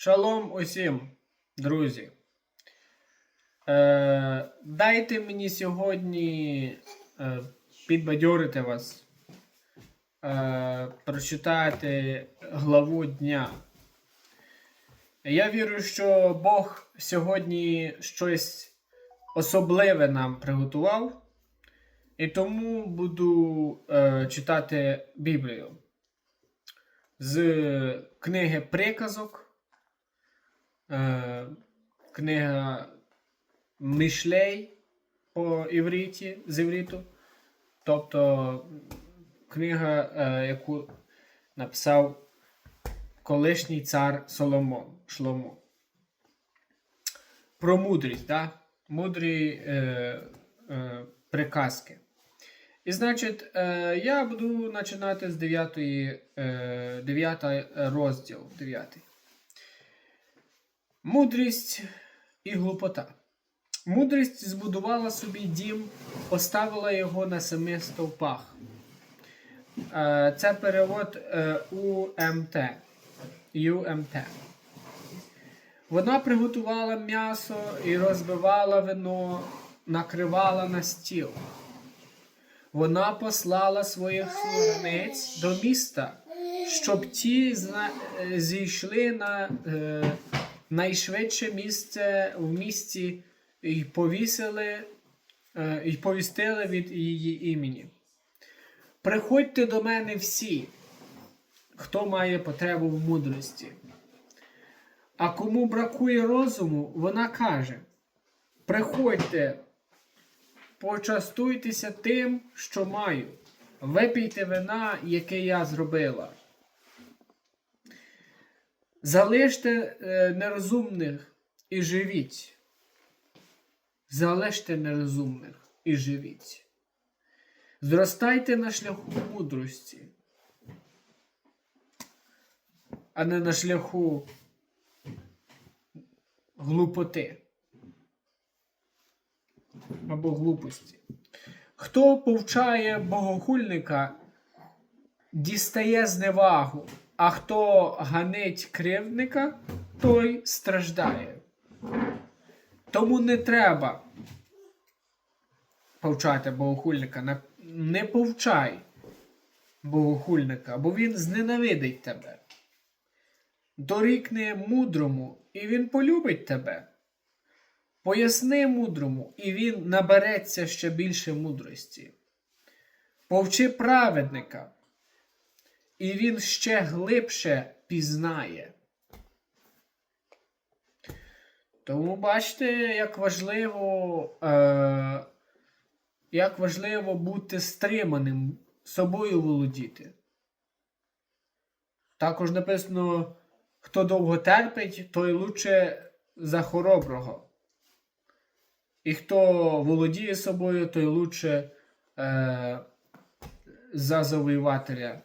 Шалом усім, друзі. Е, дайте мені сьогодні е, підбадьорити вас, е, прочитати главу дня. Я вірю, що Бог сьогодні щось особливе нам приготував, і тому буду е, читати Біблію з книги Приказок. Е, книга Мишлей по івриті, з івриту. Тобто книга, е, яку написав колишній цар Соломон Шломо. Про мудрість, да? мудрі е, е, приказки. І значить, е, я буду починати з 9, е, 9 розділ. 9. Мудрість і глупота. Мудрість збудувала собі дім, поставила його на семи стовпах. Е, Це перевод е, УМТ. ЮМТ. Вона приготувала м'ясо і розбивала вино, накривала на стіл. Вона послала своїх служниць до міста, щоб ті е, зійшли на е, найшвидше місце в місті і повісили е, і повістили від її імені. Приходьте до мене всі, хто має потребу в мудрості. А кому бракує розуму, вона каже: Приходьте, почастуйтеся тим, що маю, випійте вина, яке я зробила. Залиште е, нерозумних і живіть. Залиште нерозумних і живіть. Зростайте на шляху мудрості, а не на шляху глупоти або глупості. Хто повчає богохульника, дістає зневагу, а хто ганить кривдника, той страждає. Тому не треба повчати богохульника. Не повчай богохульника, бо він зненавидить тебе. Дорікни мудрому, і він полюбить тебе. Поясни мудрому, і він набереться ще більше мудрості. Повчи праведника, і він ще глибше пізнає. Тому бачите, як важливо, е, як важливо бути стриманим, собою володіти. Також написано, хто довго терпить, той лучше за хороброго. І хто володіє собою, той лучше е, за завоювателя,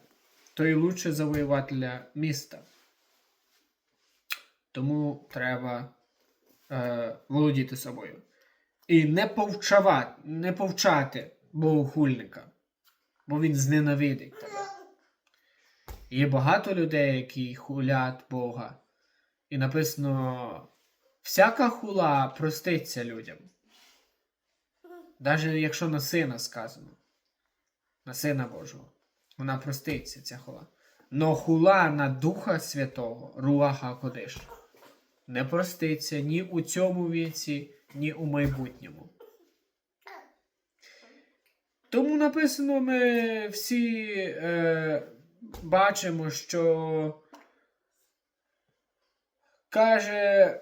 той лучше завоювателя міста. Тому треба е, володіти собою. І не повчавати, не повчати богохульника, бо він зненавидить тебе. Є багато людей, які хулять Бога. І написано: всяка хула проститься людям. Навіть якщо на сина сказано, на сина Божого, вона проститься, ця хула. Но хула на Духа Святого, Руаха Кодиш, не проститься ні у цьому віці, ні у майбутньому. Тому написано, ми всі е, бачимо, що каже,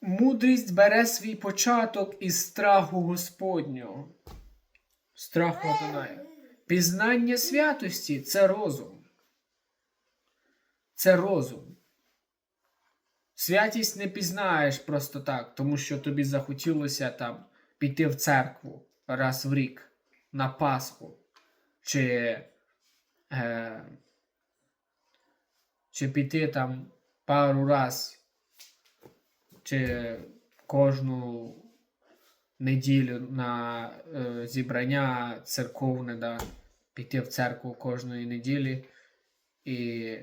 мудрість бере свій початок із страху Господнього. Страху Адоная. Пізнання святості це розум. Це розум. Святість не пізнаєш просто так, тому що тобі захотілося там піти в церкву раз в рік на Пасху, чи, е, чи піти там пару раз, чи кожну неділю на е, зібрання церковне, да, піти в церкву кожної неділі і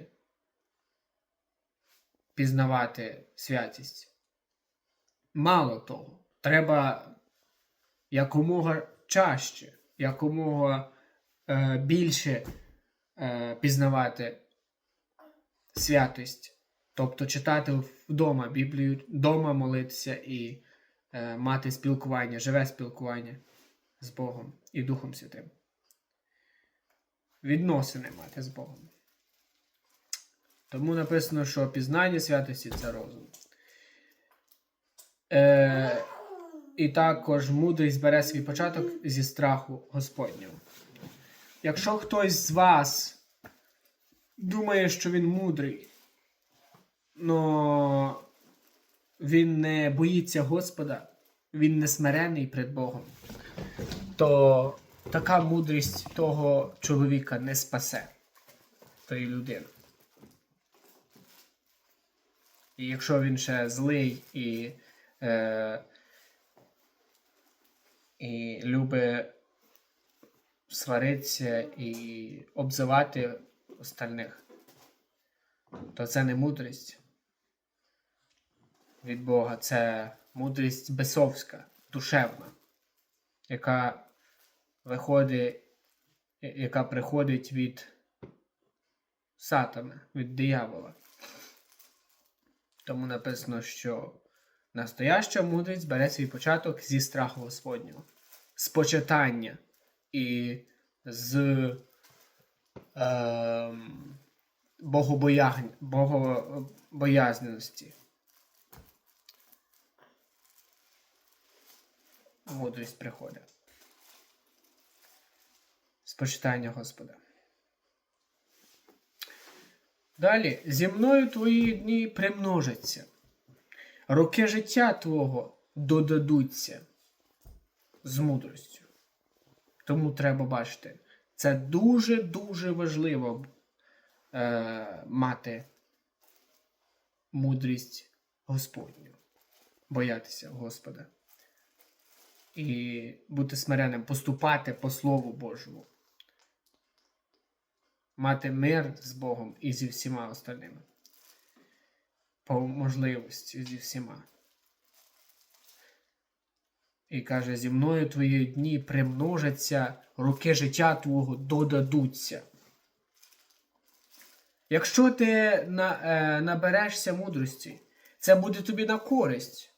пізнавати святість. Мало того, треба якомога чаще, якомога е, більше е, пізнавати святість. Тобто читати вдома Біблію, вдома молитися і мати спілкування, живе спілкування з Богом і Духом Святим. Відносини мати з Богом. Тому написано, що пізнання святості це розум. Е, і також мудрість бере свій початок зі страху Господнього. Якщо хтось з вас думає, що він мудрий, но він не боїться Господа, він не смирений перед Богом, то така мудрість того чоловіка не спасе тої людини. І якщо він ще злий і, е, і любить сваритися і обзивати остальних, то це не мудрість від Бога, це мудрість бесовська, душевна, яка виходить, яка приходить від сатана, від диявола. Тому написано, що настояща мудрість бере свій початок зі страху Господнього, з почитання і з е, богобоязненості. Мудрість приходить. З почитання Господа. Далі, зі мною твої дні примножаться, роки життя твого додадуться з мудростю. Тому треба бачити, це дуже-дуже важливо е, мати мудрість Господню, боятися Господа і бути смиренним, поступати по Слову Божому мати мир з Богом і зі всіма остальними. По можливості зі всіма. І каже: зі мною твої дні примножаться, роки життя твого додадуться. Якщо ти е, наберешся мудрості, це буде тобі на користь.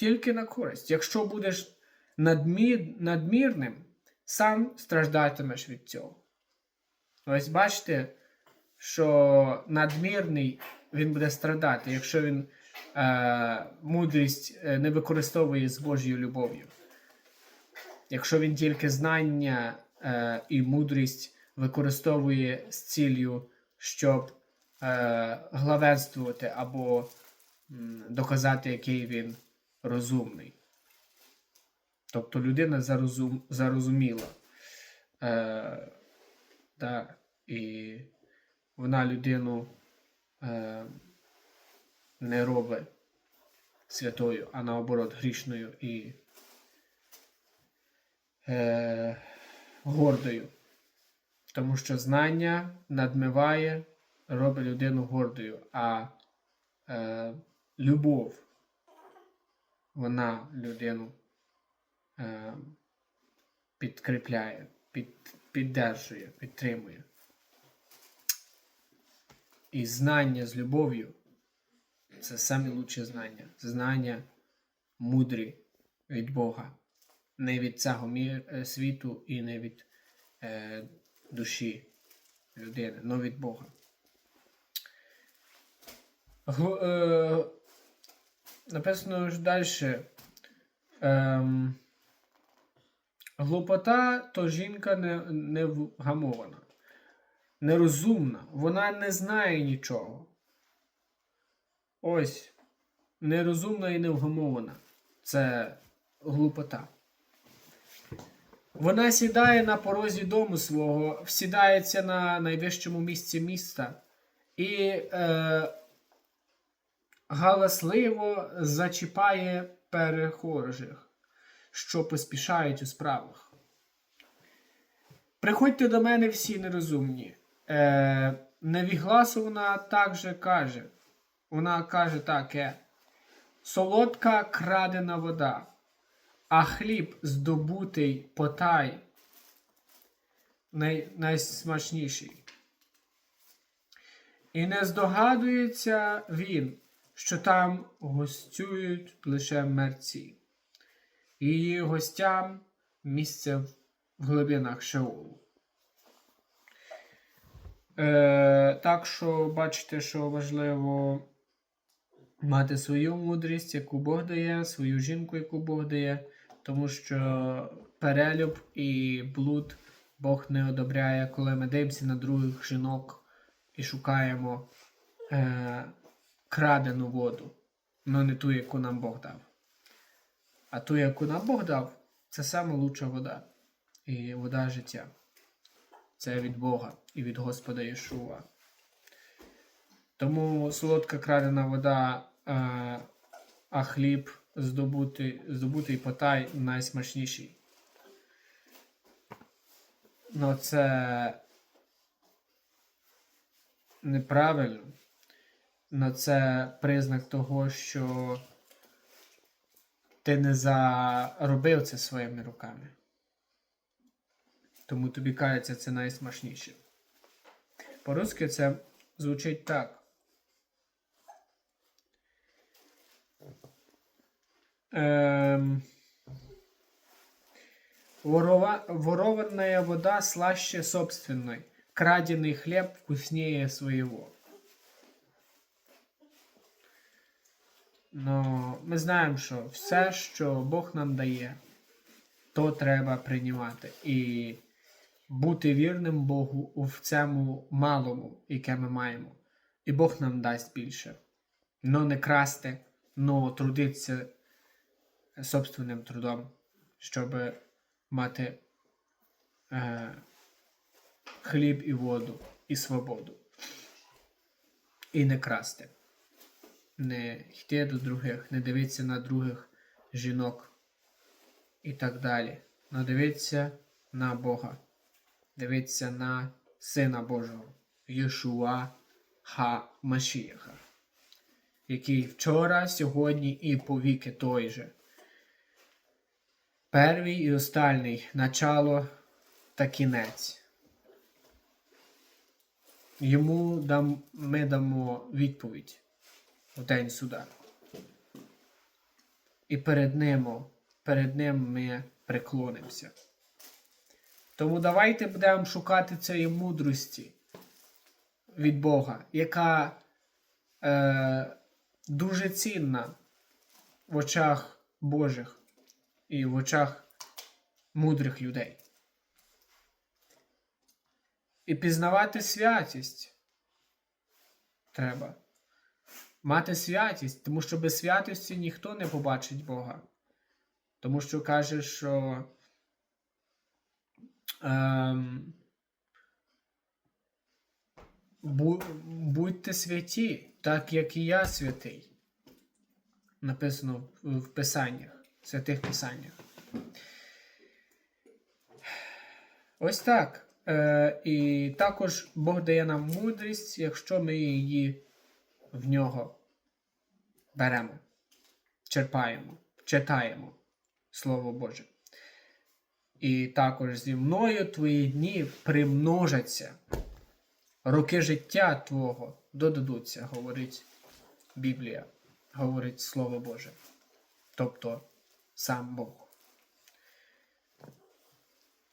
Тільки на користь. Якщо будеш надмір, надмірним, сам страждатимеш від цього. Ось бачите, що надмірний він буде страдати, якщо він е, мудрість е, не використовує з Божою любов'ю. Якщо він тільки знання е, і мудрість використовує з ціллю, щоб е, главенствувати або м, доказати, який він розумний. Тобто людина зарозум, зарозуміла. Е, та, і вона людину е, не робить святою, а наоборот грішною і е, гордою. Тому що знання надмиває, робить людину гордою, а е, любов вона людину е, підкріпляє, під, піддержує, підтримує. І знання з любов'ю це саме лучше знання. Знання мудрі від Бога. Не від цього мір, е, світу і не від е, душі людини, але від Бога. Гу, е, написано ж далі. Ем, Глупота то жінка не, не вгамована, нерозумна, вона не знає нічого. Ось, нерозумна і невгамована. Це глупота. Вона сідає на порозі дому свого, всідається на найвищому місці міста і е, галасливо зачіпає перехожих що поспішають у справах. Приходьте до мене всі нерозумні, е, Невігласу вона також каже. Вона каже таке: солодка крадена вода, а хліб здобутий потай най, найсмачніший. І не здогадується він, що там гостюють лише мерці. Її гостям місце в глибинах Шеолу. Е, так що бачите, що важливо мати свою мудрість, яку Бог дає, свою жінку, яку Бог дає, тому що перелюб і блуд Бог не одобряє, коли ми дивимося на других жінок і шукаємо е, крадену воду, але не ту, яку нам Бог дав. А ту, яку нам Бог дав, це саме лучша вода і вода життя. Це від Бога і від Господа Єшуа. Тому солодка крадена вода, е, а хліб здобутий, здобутий потай найсмачніший. Ну, це неправильно. Ну, це признак того, що ти не заробив це своїми руками. Тому тобі кажеться це найсмачніше. По-русски це звучить так. Ем... Ворова... Ворованная вода слаще собственной. Краденый хлеб вкуснее своего. Но ми знаємо, що все, що Бог нам дає, то треба приймати. І бути вірним Богу в цьому малому, яке ми маємо. І Бог нам дасть більше. Но не красти, но трудитися собственним трудом, щоб мати е, хліб і воду, і свободу. І не красти. Не йти до других, не дивитися на других жінок і так далі. Но дивитися на Бога, дивитися на Сина Божого, Єшуа Ха Машіяха, який вчора, сьогодні і повіки той же. Первий і останній начало та кінець. Йому дам, ми дамо відповідь у день суда. І перед ним, перед ним ми преклонимося. Тому давайте будемо шукати цієї мудрості від Бога, яка е, дуже цінна в очах Божих і в очах мудрих людей. І пізнавати святість треба. Мати святість, тому що без святості ніхто не побачить Бога. Тому що каже, що ем, будьте святі, так як і я святий. Написано в, Писаннях, в святих Писаннях. Ось так. Е, і також Бог дає нам мудрість, якщо ми її в нього беремо, черпаємо, читаємо Слово Боже. І також зі мною твої дні примножаться, роки життя Твого додадуться, говорить Біблія, говорить Слово Боже. Тобто сам Бог.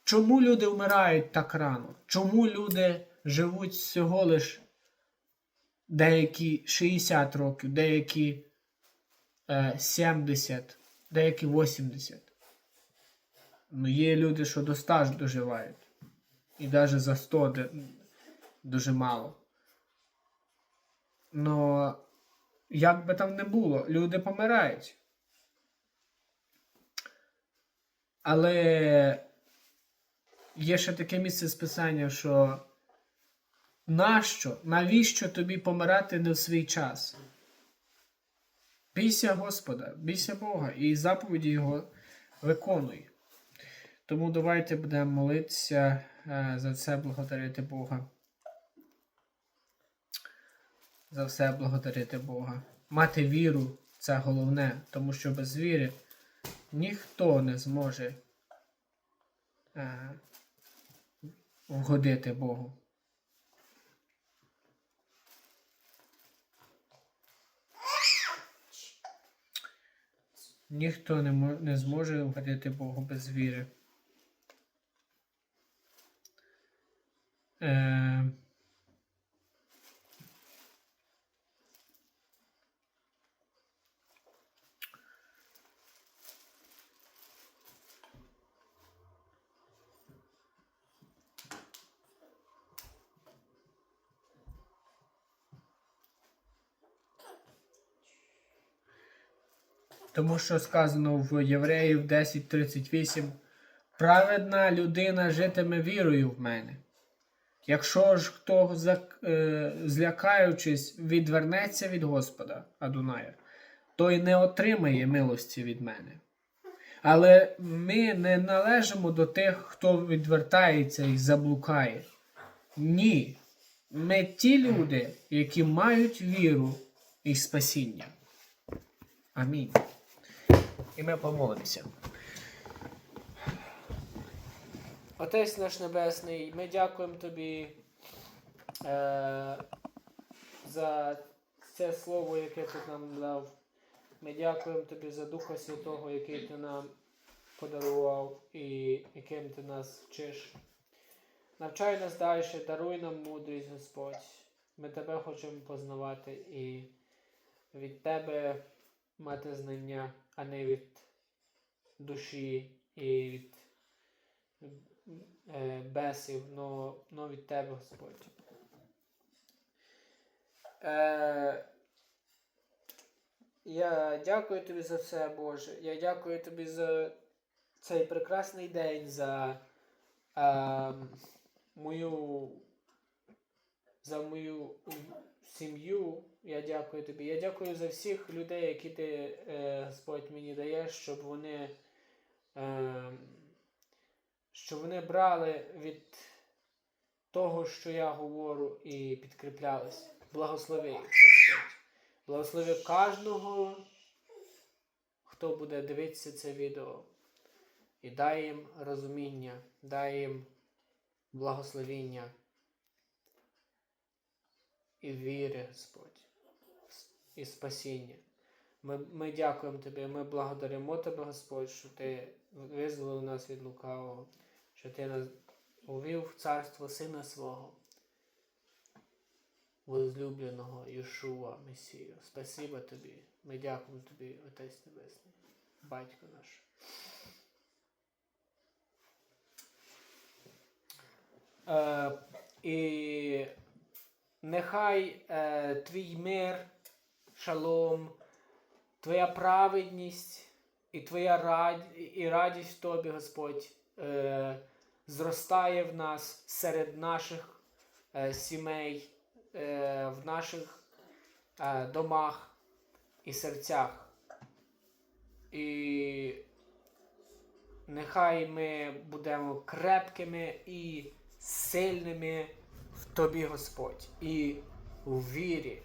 Чому люди вмирають так рано? Чому люди живуть всього лиш деякі 60 років, деякі е, 70, деякі 80? Ну, є люди, що до 100 доживають. І навіть за 100 де- дуже мало. Но як би там не було, люди помирають. Але є ще таке місце списання, що нащо, навіщо тобі помирати не в свій час? Бійся Господа, бійся Бога і заповіді Його виконуй. Тому давайте будемо молитися е, за це, благодарити Бога. за все благодарити Бога. Мати віру це головне, тому що без віри ніхто не зможе е, вгодити Богу. Ніхто не, мо- не зможе угодити Богу без віри. Е, Тому що сказано в Євреїв 10.38 праведна людина житиме вірою в мене. Якщо ж хто е, злякаючись відвернеться від Господа Адуная, той не отримає милості від мене. Але ми не належимо до тих, хто відвертається і заблукає. Ні. Ми ті люди, які мають віру і спасіння. Амінь. І ми помолимося. Отець наш Небесний, ми дякуємо Тобі е, за це слово, яке ти нам дав. Ми дякуємо Тобі за Духа Святого, який ти нам подарував і яким ти нас вчиш. Навчай нас далі, даруй нам мудрість, Господь. Ми тебе хочемо познавати і від тебе мати знання, а не від душі і від е, бесів, но, но від тебе, Господь. Е, я дякую тобі за все, Боже. Я дякую тобі за цей прекрасний день, за е, мою, за мою сім'ю. Я дякую тобі. Я дякую за всіх людей, які ти, е, Господь, мені даєш, щоб вони. Е, щоб вони брали від того, що я говорю, і підкріплялись. Благослови їх, Господь. Благослови кожного, хто буде дивитися це відео. І дай їм розуміння, дай їм благословіння і віри, Господь, і спасіння. Ми, ми дякуємо Тобі, ми благодаримо Тебе, Господь, що Ти визволив нас від лукавого, що Ти нас увів в царство Сина Свого, возлюбленого Йошуа Месію. Спасибо Тобі. Ми дякуємо Тобі, Отець Небесний, Батько наш. Е, і нехай е, твій мир, шалом, твоя праведність і твоя рад... і радість тобі, Господь, е, зростає в нас серед наших е, сімей, е, в наших е, домах і серцях. І нехай ми будемо крепкими і сильними тобі, Господь, і у вірі,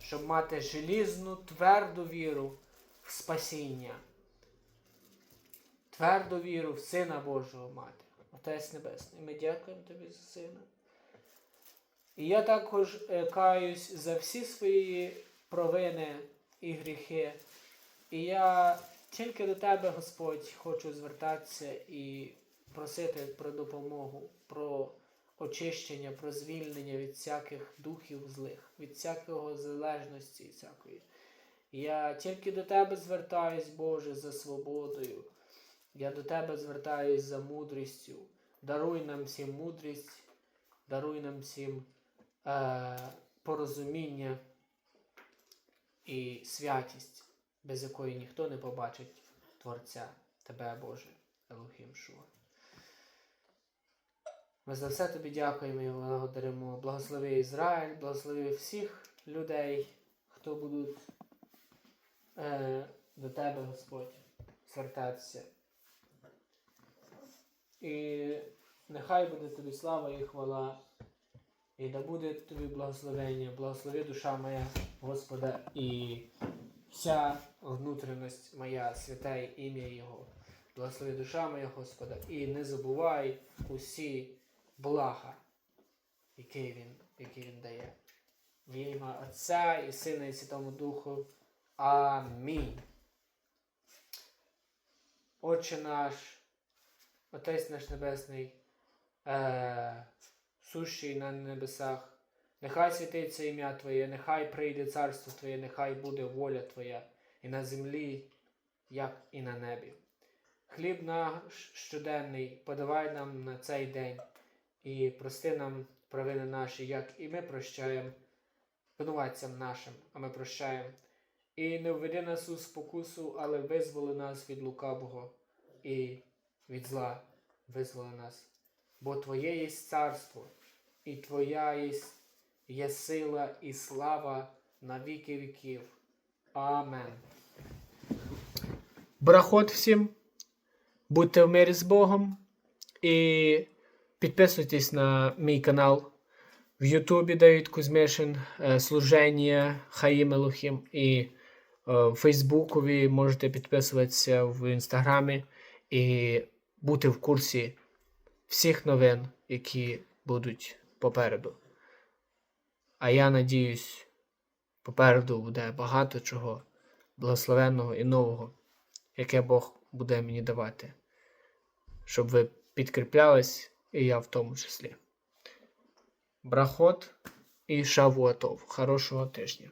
щоб мати желізну, тверду віру в спасіння, тверду віру в Сина Божого мати, Отець Небесний. Ми дякуємо тобі за Сина. І я також е, каюсь за всі свої провини і гріхи. І я тільки до тебе, Господь, хочу звертатися і просити про допомогу, про очищення, про звільнення від всяких духів злих, від всякого залежності всякої. Я тільки до тебе звертаюсь, Боже, за свободою. Я до тебе звертаюсь за мудрістю. Даруй нам всім мудрість, даруй нам всім е, порозуміння і святість, без якої ніхто не побачить Творця, Тебе, Боже, Елохим Шуа. Ми за все тобі дякуємо і благодаримо. Благослови Ізраїль, благослови всіх людей, хто будуть е, до тебе, Господь, звертатися. І нехай буде тобі слава і хвала І да буде тобі благословення, благослови душа моя Господа і вся внутрішність моя, святе ім'я Його. Благослови душа моя Господа, і не забувай усі блага, які Він, які він дає. В ім'я Отця і Сина і Святому Духу. Амінь. Отче наш, Отець наш Небесний, е, сущий на небесах, нехай святиться ім'я Твоє, нехай прийде царство Твоє, нехай буде воля Твоя і на землі, як і на небі. Хліб наш щоденний подавай нам на цей день і прости нам провини наші, як і ми прощаємо винуватцям нашим, а ми прощаємо. І не введи нас у спокусу, але визволи нас від лукавого і від зла визволи нас. Бо Твоє є царство, і Твоя є, є сила і слава на віки віків. Амен. Брахот всім. Будьте в мирі з Богом і підписуйтесь на мій канал в Ютубі Давид Кузьмишин, е, служення Хаїм Елохім і е, в Фейсбукові можете підписуватися в інстаграмі і бути в курсі всіх новин, які будуть попереду. А я надіюсь, попереду буде багато чого благословенного і нового, яке Бог буде мені давати, щоб ви підкріплялись, і я в тому числі. Брахот і Шавуатов. Хорошого тижня.